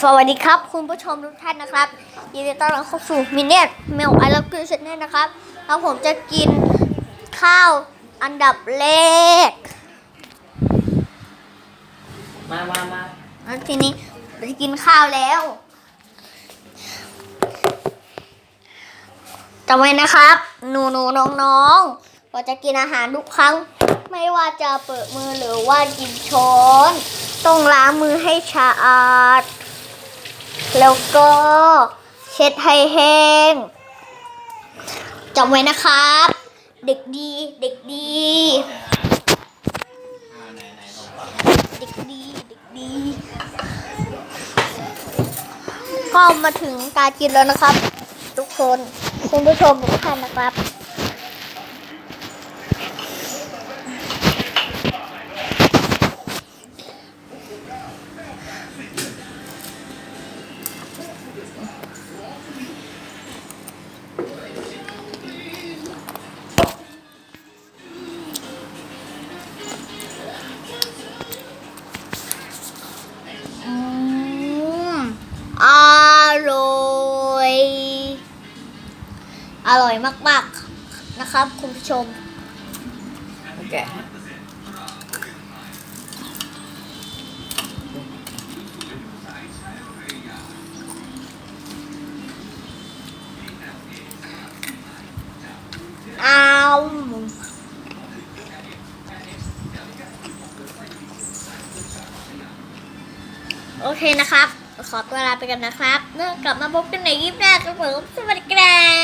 สวัสดีครับ คุณผู้ชมทุกท่านนะครับยินดีต้อนรับเข้าสู่มินเนียเมลไอ o ล e กินเซนเนนะครับแล้วผมจะกินข้าวอันดับแรกมามามาแล้วทีนี้เราจะกินข้าวแล้วจำไว้นะครับหนูหนูน้องน้องๆเราจะกินอาหารทุกครั้ง ไม่ว่าจะเปิดมือหรือว่ากินช้อน ต้องล้างมือให้สะอาด แล้วก็เช็ดให้แห้งจำไว้นะครับ เด็กดี เด็กดี เด็กดี เด็กดี ก็มาถึงการกินแล้วนะครับ ทุกคน คุณผู้ชมทุกท่านนะครับ อร่อยมากๆนะครับคุณผู้ชมโอเคเอาโอเคนะครับ ขอตัวลาไปกันนะครับ เนื่องกลับมาพบกันในคลิปหน้าครับผมสวัสดีครับ